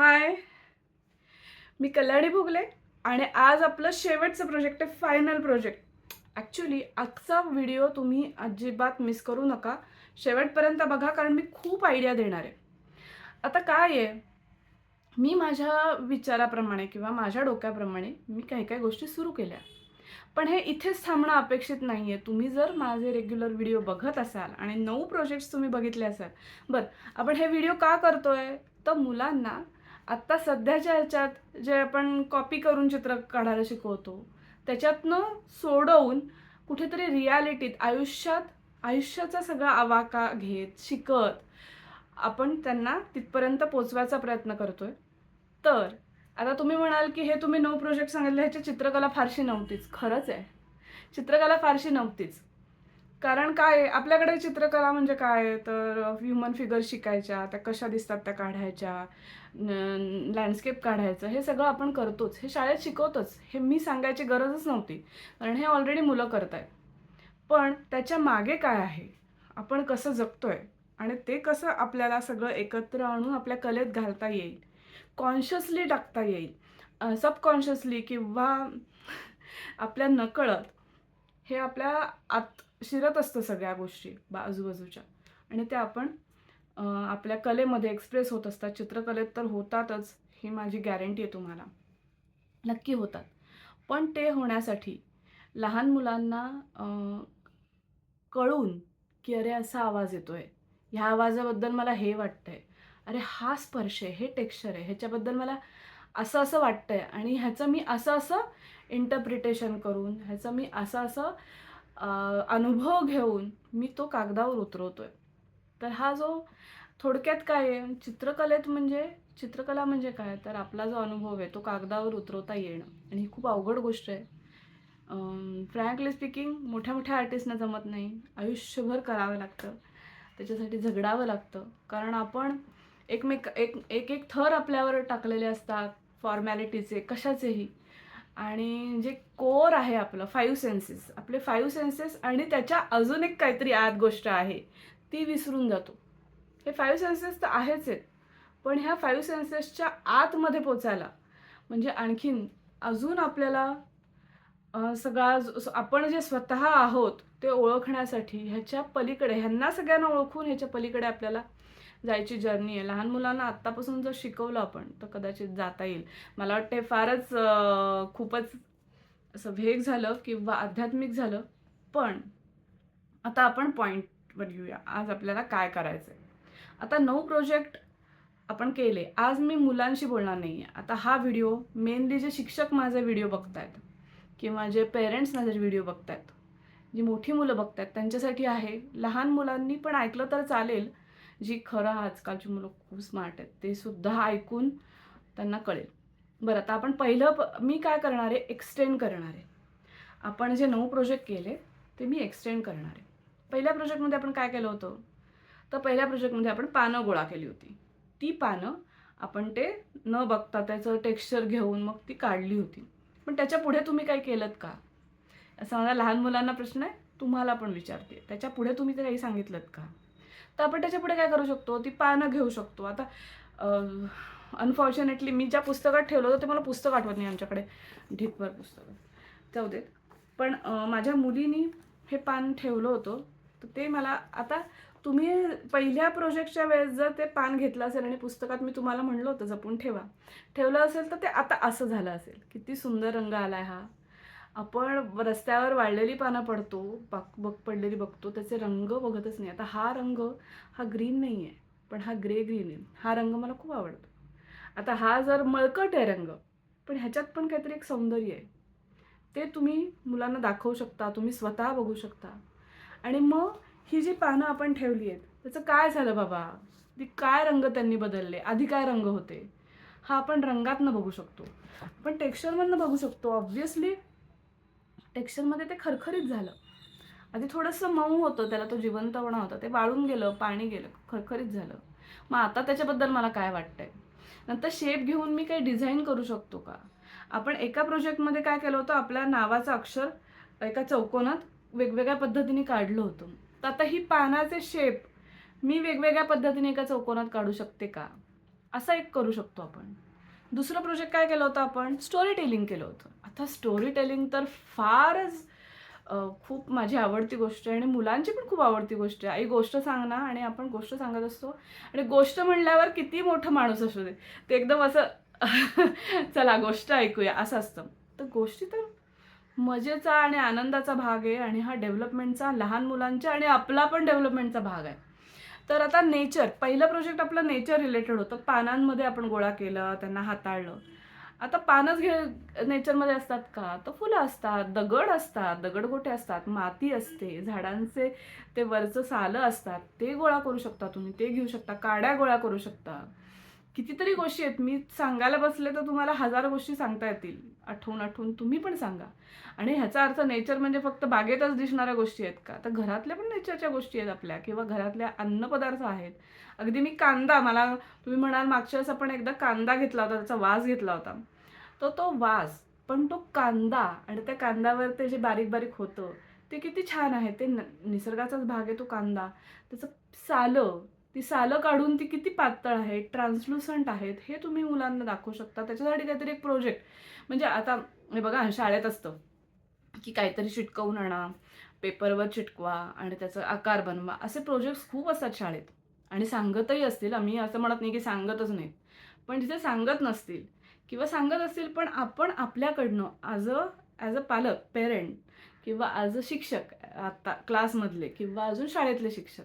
हाय. मी कल्याणी भोगले आणि आज आपलं शेवटचं प्रोजेक्ट आहे फायनल प्रोजेक्ट ॲक्च्युली आजचा व्हिडिओ तुम्ही अजिबात मिस करू नका. शेवटपर्यंत बघा कारण मी खूप आयडिया देणार आहे. आता काय आहे? मी माझ्या विचाराप्रमाणे किंवा माझ्या डोक्याप्रमाणे मी काही काही गोष्टी सुरू केल्या. पण हे इथेच थांबणं अपेक्षित नाही आहे तुम्ही जर माझे रेग्युलर व्हिडिओ बघत असाल आणि नऊ प्रोजेक्ट्स तुम्ही बघितले असाल बरं आपण हे व्हिडिओ का करतोय? तर मुलांना आत्ता सध्याच्या ह्याच्यात जे आपण कॉपी करून चित्र काढायला शिकवतो त्याच्यातनं सोडवून कुठेतरी रियालिटीत आयुष्यात आयुष्याचा सगळा आवाका घेत शिकत आपण त्यांना तिथपर्यंत पोचवायचा प्रयत्न करतोय. तर आता तुम्ही म्हणाल की हे तुम्ही नऊ प्रोजेक्ट सांगितले ह्याची चित्रकला फारशी नव्हतीच. खरंच आहे. चित्रकला फारशी नव्हतीच. कारण काय आपल्याकडे चित्रकला म्हणजे काय? तर ह्युमन फिगर शिकायच्या त्या कशा दिसतात त्या काढायच्या? लँडस्केप काढायचं हे सगळं आपण करतोच. हे शाळेत शिकवतोच. हे मी सांगायची गरजच नव्हती. कारण हे ऑलरेडी मुलं करत आहेत पण त्याच्यामागे काय आहे? आपण कसं जगतोय? आणि ते कसं आपल्याला सगळं एकत्र आणून आपल्या कलेत घालता येईल? कॉन्शियसली टाकता येईल. सबकॉन्शियसली किंवा आपल्या नकळत. हे आपल्या आत शिरत असतं सगळ्या गोष्टी बा आजूबाजूच्या. आणि ते आपण आपल्या कलेमध्ये एक्सप्रेस होत असतात. चित्रकलेत तर होतातच ही माझी गॅरंटी आहे तुम्हाला. नक्की होतात. पण ते होण्यासाठी लहान मुलांना कळून की अरे असा आवाज येतो आहे ह्या आवाजाबद्दल मला हे वाटतंय. अरे हा स्पर्श आहे हे टेक्स्चर आहे ह्याच्याबद्दल मला असं असं वाटतंय. आणि ह्याचं मी असं असं इंटरप्रिटेशन करून ह्याचं मी असं असं अनुभव घेऊन मी तो कागदावर उतरवतोय. तर हा जो थोडक्यात काय आहे चित्रकलेत म्हणजे चित्रकला म्हणजे काय? तर आपला जो अनुभव आहे तो कागदावर उतरवता येणं. आणि ही खूप अवघड गोष्ट आहे. फ्रँकली स्पीकिंग मोठ्या मोठ्या आर्टिस्टना जमत नाही. आयुष्यभर करावं लागतं. त्याच्यासाठी झगडावं लागतं. कारण आपण एकमेक एक एक एक थर आपल्यावर टाकलेले असतात फॉर्मॅलिटीचे कशाचेही. आणि जे कोर आहे आपलं फाईव्ह सेन्सेस आपले फाईव्ह सेन्सेस आणि त्याच्या अजून एक काहीतरी आत गोष्ट आहे. ती विसरून जातो. हे फाईव्ह सेन्सेस तर आहेच आहेत. पण ह्या फाईव्ह सेन्सेसच्या आतमध्ये पोचायला म्हणजे आणखीन अजून आपल्याला सगळा आपण जे स्वतः आहोत ते ओळखण्यासाठी ह्याच्या पलीकडे ह्यांना सगळ्यांना ओळखून ह्याच्या पलीकडे आपल्याला जायची जर्नी आहे. लहान मुलांना आत्तापासून जर शिकवलं आपण तर कदाचित जाता येईल. मला वाटते फारच खूपच असं भेग झालं किंवा आध्यात्मिक झालं. पण आता आपण पॉईंट बनवूया आज आपल्याला काय करायचं आहे आता नऊ प्रोजेक्ट आपण केले. आज मी मुलांशी बोलणार नाही आहे आता हा व्हिडिओ मेनली जे शिक्षक माझे व्हिडिओ बघतायत किंवा जे पेरेंट्स माझे व्हिडिओ बघतायत जी मोठी मुलं बघतायत त्यांच्यासाठी आहे. लहान मुलांनी पण ऐकलं तर चालेल. जी खरं आजकालची मुलं खूप स्मार्ट आहेत ते सुद्धा ऐकून त्यांना कळेल. बरं आता आपण पहिलं प- मी काय करणार आहे? एक्सटेंड करणार आहे. आपण जे नऊ प्रोजेक्ट केले ते मी एक्सटेंड करणार आहे. पहिल्या प्रोजेक्टमध्ये आपण काय केलं होतं? तर पहिल्या प्रोजेक्टमध्ये आपण पानं गोळा केली होती. ती पानं आपण ते न बघता त्याचं टेक्स्चर घेऊन मग ती काढली होती. पण त्याच्या पुढे तुम्ही काय केलं का? असं माझा लहान मुलांना प्रश्न आहे. तुम्हाला पण विचारते. त्याच्या पुढे तुम्ही ते काही सांगितलं का? तर आपण त्याच्या पुढे काय करू शकतो? ती पानं घेऊ शकतो. आता अनफॉर्च्युनेटली मी ज्या पुस्तकात ठेवलं होतं ते मला पुस्तक आठवत नाही आमच्याकडे. ढीपवर पुस्तकं. जाऊ देत. पण माझ्या मुलीनी हे पान ठेवलं होतं. तर ते मला आता तुम्ही पहिल्या प्रोजेक्टच्या वेळेस जर ते पान घेतलं असेल आणि पुस्तकात मी तुम्हाला म्हणलं होतं जपून ठेवा. ठेवलं असेल तर ते आता असं झालं असेल. किती सुंदर रंग आला आहे हा. आपण रस्त्यावर वाळलेली पानं पडतो बक बघ पडलेली बघतो त्याचे रंग बघतच नाही. आता हा रंग हा ग्रीन नाही आहे पण हा ग्रे ग्रीन आहे. हा रंग मला खूप आवडतो. आता हा जर मळकट आहे रंग पण ह्याच्यात पण काहीतरी एक सौंदर्य आहे. ते तुम्ही मुलांना दाखवू शकता तुम्ही स्वतः बघू शकता. आणि मग ही जी पानं आपण ठेवली आहेत त्याचं काय झालं बाबा? ती काय रंग त्यांनी बदलले? आधी काय रंग होते? हा आपण रंगातनं बघू शकतो. पण टेक्स्चरमधनं बघू शकतो. ऑब्व्हियसली टेक्स्चरमध्ये ते खरखरीत झालं. आधी थोडंसं मऊ होतं त्याला तो जिवंतपणा होता. ते वाळून गेलं पाणी गेलं खरखरीत झालं. मग आता त्याच्याबद्दल मला काय वाटतंय? नंतर शेप घेऊन मी काही डिझाईन करू शकतो का? आपण एका प्रोजेक्टमध्ये काय केलं होतं? आपल्या नावाचं अक्षर एका चौकोनात वेगवेगळ्या पद्धतीने काढलं होतं. तर आता ही पानाचे शेप मी वेगवेगळ्या पद्धतीने एका चौकोनात काढू शकते का? असा एक करू शकतो आपण. दुसरं प्रोजेक्ट काय केलं होतं आपण? स्टोरी टेलिंग केलं होतं. आता स्टोरी टेलिंग तर फारच खूप माझी आवडती गोष्ट आहे आणि मुलांची पण खूप आवडती गोष्ट आहे. आई गोष्ट सांग ना आणि आपण गोष्ट सांगत असतो. आणि गोष्ट म्हणल्यावर किती मोठं माणूस असू दे. ते एकदम असं चला गोष्ट ऐकूया असं असतं. तर गोष्टी तर मजेचा आणि आनंदाचा भाग आहे आणि हा डेव्हलपमेंटचा लहान मुलांच्या आणि आपला पण डेव्हलपमेंटचा भाग आहे. तर आता नेचर पहिलं प्रोजेक्ट आपलं नेचर रिलेटेड होतं. पानांमध्ये आपण गोळा केलं त्यांना हाताळलं. आता पानच घे नेचरमध्ये असतात का? तर फुलं असतात दगड असतात दगडगोटे असतात माती असते झाडांचे ते वरचं सालं असतात. ते गोळा करू शकता तुम्ही ते घेऊ शकता काड्या गोळा करू शकता. कितीतरी गोष्टी आहेत. मी सांगायला बसले तर तुम्हाला हजार गोष्टी सांगता येतील. आठवून आठवून तुम्ही पण सांगा. आणि ह्याचा अर्थ नेचर म्हणजे फक्त बागेतच दिसणाऱ्या गोष्टी आहेत का? तर घरातल्या पण नेचरच्या गोष्टी आहेत आपल्या किंवा घरातल्या अन्नपदार्थ आहेत. अगदी मी कांदा मला तुम्ही म्हणाल मागच्या वेळेस आपण एकदा कांदा घेतला होता त्याचा वास घेतला होता. तर तो वास पण तो कांदा आणि त्या कांद्यावर ते जे बारीक बारीक होतं ते किती छान आहे. ते न- निसर्गाचाच भाग आहे तो कांदा. त्याचं सालं ती सालं काढून ती किती पातळ आहे ट्रान्सलुसंट आहेत हे तुम्ही मुलांना दाखवू शकता. त्याच्यासाठी काहीतरी एक प्रोजेक्ट. म्हणजे आता हे बघा शाळेत असतं की काहीतरी चिटकवून आणा पेपरवर चिटकवा आणि त्याचा आकार बनवा. असे प्रोजेक्ट्स खूप असतात शाळेत. आणि सांगतही असतील आम्ही असं म्हणत नाही की सांगतच नाहीत. पण जिथे सांगत नसतील किंवा सांगत असतील पण आपण आपल्याकडनं ॲज अ ॲज अ पालक पेरेंट किंवा ॲज अ शिक्षक आता क्लासमधले किंवा अजून शाळेतले शिक्षक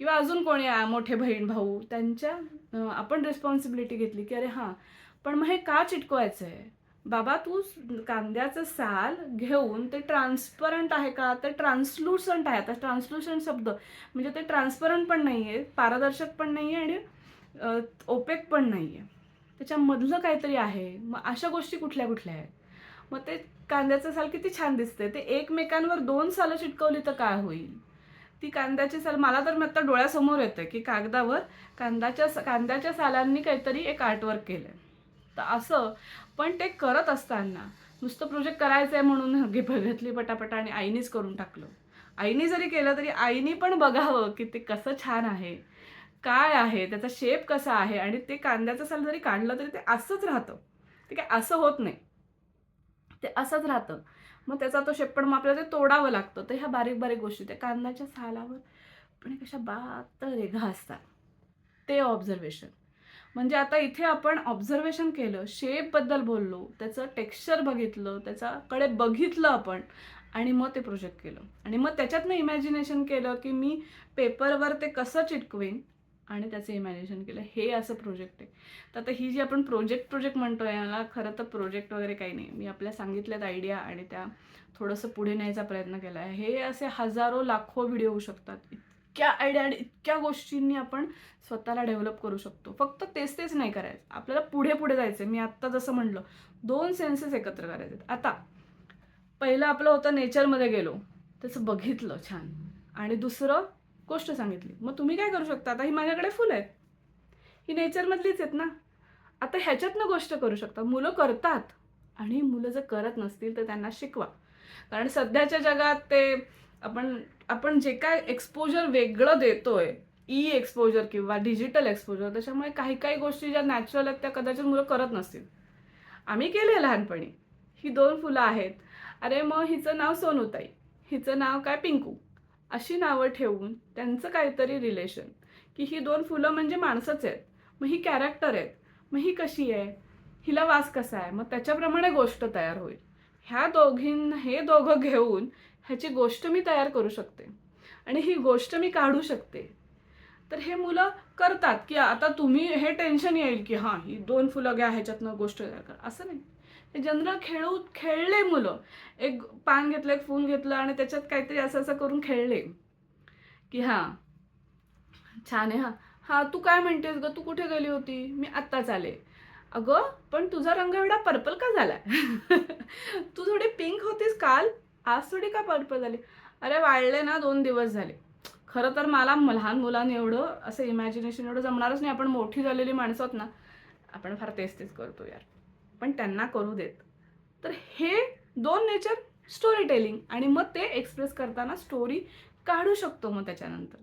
किंवा अजून कोणी आहे, मोठे बहीण भाऊ त्यांच्या आपण रिस्पॉन्सिबिलिटी घेतली की अरे हां पण मग हे का चिटकवायचं आहे बाबा तू कांद्याचं साल घेऊन ते ट्रान्सपरंट आहे का? ते ट्रान्सलुसंट आहे. आता ट्रान्सलुसंट शब्द म्हणजे ते ट्रान्सपरंट पण नाही आहे पारदर्शक पण नाही आहे आणि ओपेक पण नाही आहे त्याच्यामधलं काहीतरी आहे. मग अशा गोष्टी कुठल्या कुठल्या आहेत? मग ते कांद्याचं साल किती छान दिसते ते एकमेकांवर दोन सालं चिटकवली तर काय होईल? ती कांद्याची साल मला तर आता डोळ्यासमोर येतं की कागदावर कांद्याच्या कांद्याच्या सालांनी काहीतरी एक आर्टवर्क केलं तर असं पण ते करत असताना नुसतं प्रोजेक्ट करायचं आहे म्हणून घे घेतली पटापटा आणि आईनीच करून टाकलं. आईनी जरी केलं तरी आईनी पण बघावं की ते कसं छान आहे काय आहे त्याचा शेप कसा आहे आणि ते कांद्याचं साल जरी काढलं तरी ते असंच राहतं. ते काय असं होत नाही. ते असंच राहतं. मग त्याचा तो शेप पण मग आपल्याला ते तोडावं लागतं. तर ह्या बारीक बारीक गोष्टी त्या कांद्याच्या सालावर पण कशा बात रेघा असतात. ते ऑब्झर्वेशन म्हणजे आता इथे आपण ऑब्झर्वेशन केलं शेपबद्दल बोललो त्याचं टेक्स्चर बघितलं त्याच्याकडे बघितलं आपण आणि मग ते प्रोजेक्ट केलं. आणि मग त्याच्यातनं इमॅजिनेशन केलं की मी पेपरवर ते कसं चिटकवेन? आणि त्याचं इमॅजिनेशन केलं. हे असं प्रोजेक्ट आहे. तर आता ही जी आपण प्रोजेक्ट प्रोजेक्ट म्हणतो याला खरं तर प्रोजेक्ट वगैरे काही नाही. मी आपल्या सांगितल्यात आयडिया आणि त्या थोडंसं पुढे न्यायचा प्रयत्न केला आहे. हे असे हजारो लाखो व्हिडिओ होऊ शकतात. इतक्या आयडिया आणि इतक्या गोष्टींनी आपण स्वतःला डेव्हलप करू शकतो. फक्त तेच तेच नाही करायचं. आपल्याला पुढे पुढे जायचं मी आत्ता जसं म्हटलं दोन सेन्सेस एकत्र करायचे आता पहिलं आपलं होतं नेचरमध्ये गेलो. त्याचं बघितलं छान. आणि दुसरं गोष्ट सांगितली. मग तुम्ही काय करू शकता? आता ही माझ्याकडे फुलं आहेत. ही नेचरमधलीच आहेत ना. आता ह्याच्यातनं गोष्ट करू शकता. मुलं करतात. आणि मुलं जर करत नसतील तर त्यांना शिकवा. कारण सध्याच्या जगात ते आपण आपण जे काय एक्सपोजर वेगळं देतोय ई एक्सपोजर किंवा डिजिटल एक्सपोजर त्याच्यामुळे काही काही गोष्टी ज्या नॅचरल आहेत त्या कदाचित मुलं करत नसतील. आम्ही केले लहानपणी. ही दोन फुलं आहेत. अरे मग हिचं नाव सोनूताई. हिचं नाव काय? पिंकू. अशी नावं ठेवून त्यांचं काहीतरी रिलेशन की ही दोन फुलं म्हणजे माणसंच आहेत. मग ही कॅरेक्टर आहेत. मग ही कशी आहे? हिला वास कसा आहे? मग त्याच्याप्रमाणे गोष्ट तयार होईल. ह्या दोघीं हे दोघं घेऊन ह्याची गोष्ट मी तयार करू शकते. आणि ही गोष्ट मी काढू शकते. तर हे मुलं करतात की आता तुम्ही हे टेन्शन येईल की हां ही दोन फुलं घ्या ह्याच्यातनं गोष्ट तयार करा. असं नाही. जनरल खेळू खेळले मुलं. एक पान घेतलं एक फोन घेतलं आणि त्याच्यात काहीतरी असं असं करून खेळले. की हां छान आहे हां. हां तू काय म्हणतेस ग? तू कुठे गेली होती? मी आत्ताच आले. अगं पण तुझा रंग एवढा पर्पल का झाला तू थोडी पिंक होतीस काल? आज थोडी का पर्पल झाली? अरे वाढले ना दोन दिवस झाले. खरं तर मला लहान मुलांनी एवढं असं इमॅजिनेशन एवढं जमणारच नाही. आपण मोठी झालेली माणसं आहोत ना आपण फार तेच तेच करतो यार. पण त्यांना करू देत. तर हे दोन नेचर स्टोरी टेलिंग आणि मग ते एक्सप्रेस करताना स्टोरी काढू शकतो मग त्याच्यानंतर.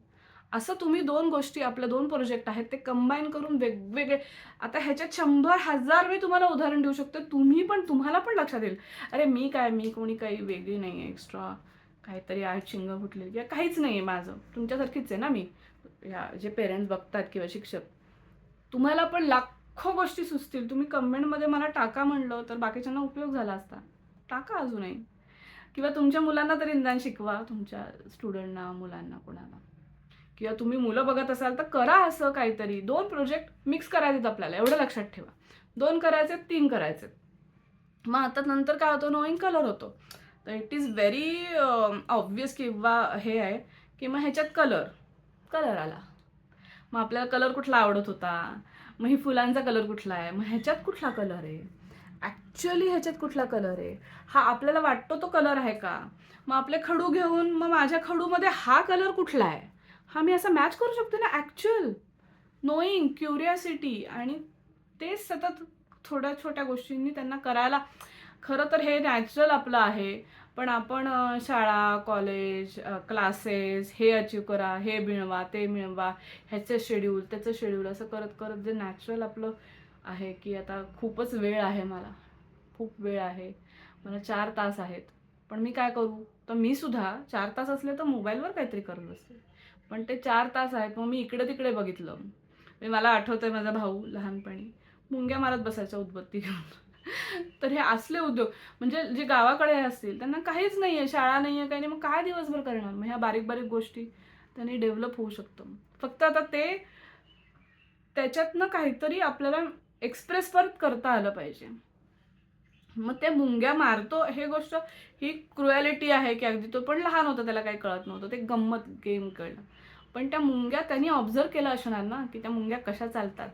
असं तुम्ही दोन गोष्टी आपल्या दोन प्रोजेक्ट आहेत ते कंबाईन करून वेगवेगळे आता ह्याच्यात शंभर हजार मी तुम्हाला उदाहरण देऊ शकते तुम्ही पण तुम्हाला पण लक्षात येईल. अरे मी काय मी कोणी काही वेगळी नाही आहे एक्स्ट्रा काहीतरी आज शिंग फुटलेली किंवा काहीच नाही आहे माझं. तुमच्यासारखीच आहे ना मी. ह्या जे पेरेंट्स बघतात किंवा शिक्षक. तुम्हाला पण लाखो गोष्टी सुचतील. तुम्ही कमेंटमध्ये मला टाका म्हणलं तर बाकीच्यांना उपयोग झाला असता. टाका अजूनही. किंवा तुमच्या मुलांना तरी इंधन शिकवा तुमच्या स्टुडंटना मुलांना कोणाला. किंवा तुम्ही मुलं बघत असाल तर करा असं काहीतरी. दोन प्रोजेक्ट मिक्स करायचेत आपल्याला एवढं लक्षात ठेवा. दोन करायचे तीन करायचे मग आता नंतर काय होतं नोईंग कलर होतो. तर इट इज व्हेरी ऑब्वियस किंवा हे आहे की मग ह्याच्यात कलर कलर आला. मग आपल्याला कलर कुठला आवडत होता? मग ही फुलांचा कलर कुठला आहे? मग ह्याच्यात कुठला कलर आहे? ॲक्च्युअली ह्याच्यात कुठला कलर आहे? हा आपल्याला वाटतो तो कलर आहे का? मग आपले खडू घेऊन मग माझ्या खडूमध्ये हा कलर कुठला आहे? हा मी असा मॅच करू शकते ना? ॲक्च्युअल नोईंग क्युरियासिटी आणि तेच सतत थोड्या छोट्या गोष्टींनी त्यांना करायला खरं तर हे नॅचरल आपलं आहे. पण आपण शाळा कॉलेज क्लासेस हे अचीव करा हे मिळवा ते मिळवा ह्याचं शेड्यूल त्याचं शेड्यूल असं करत करत जे नॅचरल आपलं आहे की आता खूपच वेळ आहे मला. खूप वेळ आहे. मला चार तास आहेत. पण मी काय करू? तर मी सुद्धा चार तास असले तर मोबाईलवर काहीतरी करत असते पण ते चार तास आहेत मग मी इकडे तिकडे बघितलं. मला मला आहे माझा भाऊ लहानपणी मुंग्या मारत बसायचा उदबत्ती घेऊन. तर हे असले उद्योग म्हणजे जे गावाकडे असतील त्यांना काहीच नाही आहे शाळा नाही आहे काही नाही मग काय दिवसभर करणार? मग ह्या बारीक बारीक गोष्टी त्यांनी डेव्हलप होऊ शकतं. फक्त आता ते त्याच्यातनं काहीतरी आपल्याला एक्सप्रेस परत करता आलं पाहिजे. मग ते मुंग्या मारतो हे गोष्ट ही क्रुएलिटी आहे की अगदी तो पण लहान होता त्याला काही कळत नव्हतं ते गंमत गेम कळलं. पण त्या मुंग्या त्यांनी ऑब्झर्व केलं असणार ना की त्या मुंग्या कशा चालतात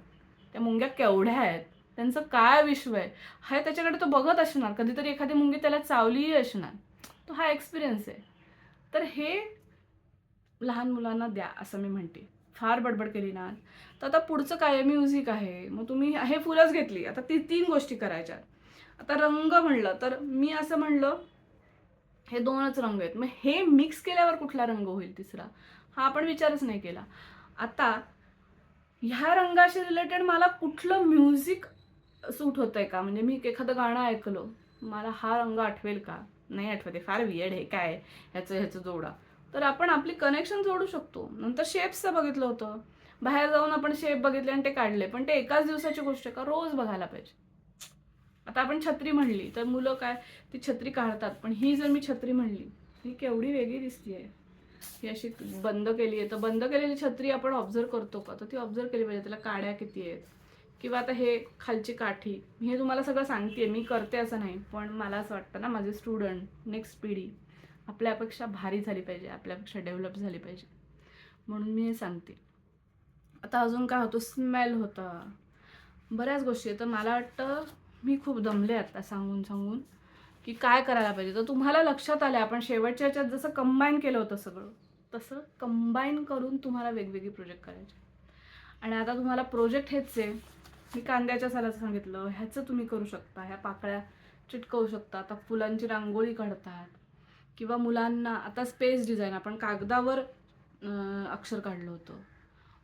त्या मुंग्या केवढ्या आहेत त्यांचं काय विश्व आहे? हे त्याच्याकडे तो बघत असणार. कधीतरी एखादी मुंगी त्याला चावलीही असणार. तो हा एक्सपिरियन्स आहे. तर हे लहान मुलांना द्या असं मी म्हणते. फार बडबड केली ना. तर आता पुढचं काय? म्युझिक आहे. मग तुम्ही हे फुलंच घेतली. आता ती तीन गोष्टी करायच्या आता रंग म्हणलं तर मी असं म्हणलं हे दोनच रंग आहेत. मग हे मिक्स केल्यावर कुठला रंग होईल तिसरा? हा आपण विचारच नाही केला. आता ह्या रंगाशी रिलेटेड मला कुठलं म्युझिक सूट होतंय का? म्हणजे मी एखादं गाणं ऐकलो मला हा रंग आठवेल का? नाही आठवते फार वियड आहे काय? ह्याचं ह्याचं जोडा. तर आपण आपली कनेक्शन जोडू शकतो. नंतर शेप्सचं बघितलं होतं. बाहेर जाऊन आपण शेप बघितले आणि ते काढले पण ते एकाच दिवसाची गोष्ट का? रोज बघायला पाहिजे. आता आपण छत्री म्हणली तर मुलं काय? ती छत्री काढतात पण ही जर मी छत्री म्हणली ही केवढी वेगळी दिसतीये. ही अशी बंद केली आहे तर बंद केलेली छत्री आपण ऑब्झर्व करतो का? तर ती ऑब्झर्व केली पाहिजे त्याला काड्या किती आहेत? किंवा आता हे खालची काठी मी हे तुम्हाला सगळं सांगते मी करते असं नाही पण मला असं वाटतं ना माझे स्टुडंट नेक्स्ट पिढी आपल्यापेक्षा भारी झाली पाहिजे आपल्यापेक्षा डेव्हलप झाली पाहिजे. म्हणून मी हे सांगते. आता अजून काय होतं स्मेल होता. बऱ्याच गोष्टी तर मला वाटतं मी खूप दमले आता सांगून सांगून की काय करायला पाहिजे. तर तुम्हाला लक्षात आलं आपण शेवटच्या ह्याच्यात जसं कंबाईन केलं होतं सगळं तसं कंबाईन करून तुम्हाला वेगवेगळी प्रोजेक्ट करायचे. आणि आता तुम्हाला प्रोजेक्ट हेच आहे मी कांद्याच्या सालाचं सांगितलं ह्याचं तुम्ही करू शकता ह्या पाकळ्या चिटकवू शकता आता फुलांची रांगोळी काढतात. किंवा मुलांना आता स्पेस डिझाईन आपण कागदावर अक्षर काढलं होतं.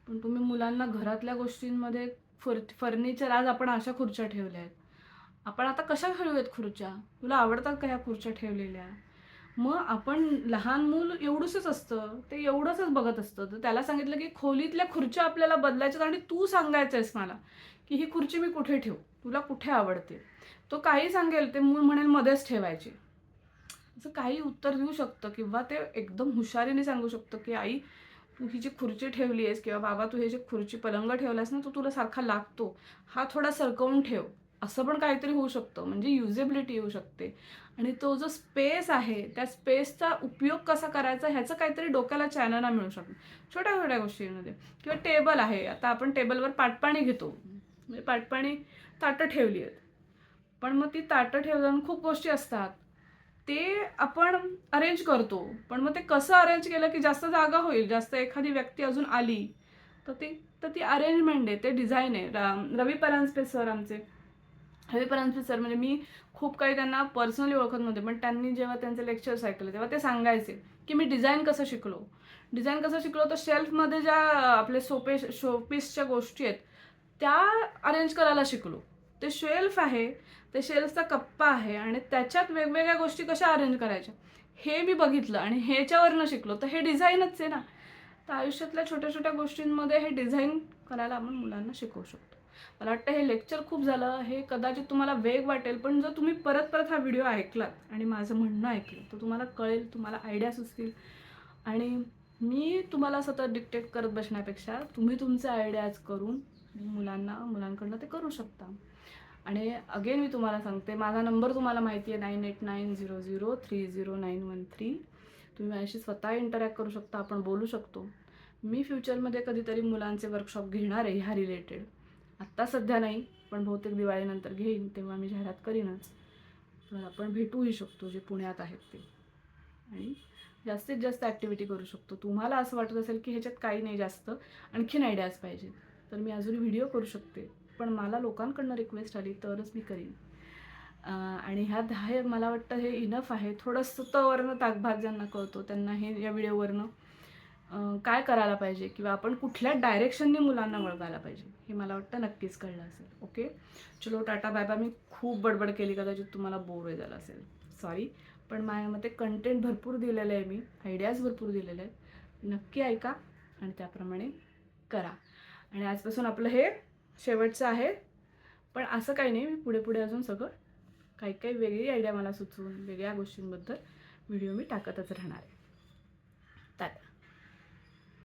पण तुम्ही मुलांना घरातल्या गोष्टींमध्ये फर फर्निचर आज आपण अशा खुर्च्या ठेवल्या आहेत आपण आता कशा खेळूयात खुर्च्या? तुला आवडतात का ह्या खुर्च्या ठेवलेल्या? मग आपण लहान मूल एवढंच असतं ते एवढंच बघत असतं. तर त्याला सांगितलं की खोलीतल्या खुर्च्या आपल्याला बदलायच्यात आणि तू सांगायचं आहेस मला. की ही खुर्ची मी कुठे ठेवू? तुला कुठे आवडते? तो काही सांगेल ते मूल म्हणेल मध्येच ठेवायची. असं काही उत्तर देऊ शकतं किंवा ते एकदम हुशारीने सांगू शकतं की आई तू ही जी खुर्ची ठेवली आहेस किंवा बाबा तू हे जे खुर्ची पलंग ठेवलास ना तो तुला सारखा लागतो. हा थोडा सरकवून ठेव. असं पण काहीतरी होऊ शकतं. म्हणजे युजेबिलिटी येऊ शकते. आणि तो जो स्पेस आहे त्या स्पेसचा उपयोग कसा करायचा ह्याचं काहीतरी डोक्याला चालना मिळू शकतं. छोट्या छोट्या गोष्टींमध्ये. किंवा टेबल आहे. आता आपण टेबलवर पाटपाणी घेतो. म्हणजे पाटपाणी ताटं ठेवली आहेत. पण मग ती ताटं ठेवताना खूप गोष्टी असतात. ते आपण अरेंज करतो. पण मग ते कसं अरेंज केलं की जास्त जागा होईल जास्त एखादी व्यक्ती अजून आली तर ती तर ती अरेंजमेंट आहे ते डिझाईन आहे. रा- रवी परांजपे सर आमचे. रवी परांजपे सर म्हणजे मी खूप काही त्यांना पर्सनली ओळखत नव्हते पण त्यांनी जेव्हा त्यांचे लेक्चर्स ऐकले तेव्हा ते सांगायचे की मी डिझाईन कसं शिकलो. डिझाईन कसं शिकलो? तर शेल्फमध्ये ज्या आपले सोपे शोपीसच्या गोष्टी आहेत त्या अरेंज करायला शिकलो. ते शेल्फ आहे ते शेल्फचा कप्पा आहे आणि त्याच्यात वेगवेगळ्या गोष्टी कशा अरेंज करायच्या हे मी बघितलं आणि ह्याच्यावरनं शिकलो. तर हे डिझाईनच आहे ना. तर आयुष्यातल्या छोट्या छोट्या गोष्टींमध्ये हे डिझाईन करायला आपण मुलांना शिकवू शकतो. मला वाटतं हे लेक्चर खूप झालं. हे कदाचित तुम्हाला वेग वाटेल पण जर तुम्ही परत परत हा व्हिडिओ ऐकलात आणि माझं म्हणणं ऐकलं तर तुम्हाला कळेल तुम्हाला आयडिया सुचतील आणि मी तुम्हाला सतत डिक्टेट करत बसण्यापेक्षा तुम्ही तुमचे आयडियाज करून मुलांना मुलांकडनं ते करू शकता. आणि अगेन मी तुम्हाला सांगते माझा नंबर तुम्हाला माहिती आहे nine eight nine zero zero three zero nine one three तुम्ही माझ्याशी स्वतः इंटरॅक्ट करू शकता आपण बोलू शकतो. मी फ्युचरमध्ये कधीतरी मुलांचे वर्कशॉप घेणार आहे ह्या रिलेटेड आत्ता सध्या नाही पण बहुतेक दिवाळीनंतर घेईन तेव्हा मी जाहिरात करीनच. तर आपण भेटूही शकतो जे पुण्यात आहेत ते. आणि जास्तीत जास्त ॲक्टिव्हिटी करू शकतो. तुम्हाला असं वाटत असेल की ह्याच्यात काही नाही जास्त आणखीन आयडियाज पाहिजेत. तर मी अजून व्हिडिओ करू शकते. पण मला लोकांकडनं रिक्वेस्ट आली तरच मी करीन. आणि ह्या दहा मला वाटतं हे इनफ आहे. थोडंसं तवरनं ताकभाग ज्यांना कळतो त्यांना हे या व्हिडिओवरनं काय करायला पाहिजे किंवा आपण कुठल्या डायरेक्शनने मुलांना वळवायला पाहिजे हे मला वाटतं नक्कीच कळलं असेल. ओके चलो टाटा बाय बाय मी खूप बडबड केली कदाचित तुम्हाला बोर झालं असेल. सॉरी पण माझ्या मते कंटेंट भरपूर दिलेलं आहे मी. आयडियाज भरपूर दिलेले आहेत. नक्की ऐका आणि त्याप्रमाणे करा. आणि आजपासून आपलं हे शेवटचं आहे. पण असं काही नाही मी पुढे पुढे अजून सगळं काही काही वेगळी आयडिया मला सुचवून वेगळ्या गोष्टींबद्दल व्हिडिओ मी टाकतच राहणार आहे. टाटा.